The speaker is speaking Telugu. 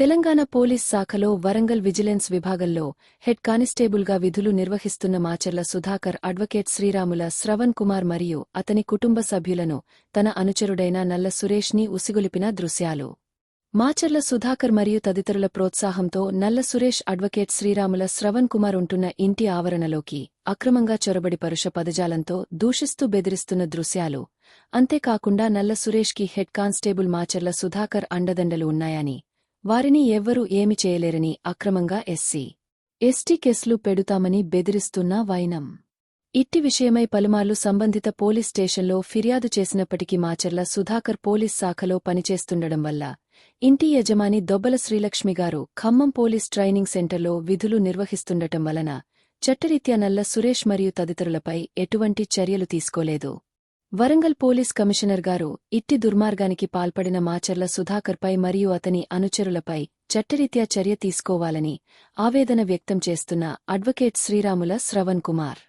తెలంగాణ పోలీస్ శాఖలో వరంగల్ విజిలెన్స్ విభాగంలో హెడ్ కానిస్టేబుల్గా విధులు నిర్వహిస్తున్న మాచర్ల సుధాకర్ అడ్వకేట్ శ్రీరాముల శ్రవణ్ కుమార్ మరియు అతని కుటుంబ సభ్యులను తన అనుచరుడైన నల్ల సురేష్ని ఉసిగొలిపిన దృశ్యాలు. మాచర్ల సుధాకర్ మరియు తదితరుల ప్రోత్సాహంతో నల్ల సురేష్ అడ్వకేట్ శ్రీరాముల శ్రవణ్ కుమార్ ఉంటున్న ఇంటి ఆవరణలోకి అక్రమంగా చొరబడి పరుష పదజాలంతో దూషిస్తూ బెదిరిస్తున్న దృశ్యాలు. అంతేకాకుండా నల్ల సురేష్కి హెడ్ కానిస్టేబుల్ మాచర్ల సుధాకర్ అండదండలు ఉన్నాయని వారిని ఎవ్వరూ ఏమి చేయలేరని అక్రమంగా ఎస్సీ ఎస్టీ కేసులు పెడుతామని బెదిరిస్తున్న వైనం. ఇట్టి విషయమై పలుమార్లు సంబంధిత పోలీస్ స్టేషన్లో ఫిర్యాదు చేసినప్పటికీ మాచర్ల సుధాకర్ పోలీస్ శాఖలో పనిచేస్తుండడం వల్ల ఇంటి యజమాని దొబ్బల శ్రీలక్ష్మిగారు ఖమ్మం పోలీస్ ట్రైనింగ్ సెంటర్లో విధులు నిర్వహిస్తుండటం వలన చట్టరీత్యా నల్ల సురేష్ మరియు తదితరులపై ఎటువంటి చర్యలు తీసుకోలేదు. వరంగల్ పోలీస్ కమిషనర్ గారు ఇట్టి దుర్మార్గానికి పాల్పడిన మాచర్ల సుధాకర్పై మరియు అతని అనుచరులపై చట్టరీత్యా చర్య తీసుకోవాలని ఆవేదన వ్యక్తం చేస్తున్న అడ్వకేట్ శ్రీరాముల శ్రవణ్ కుమార్.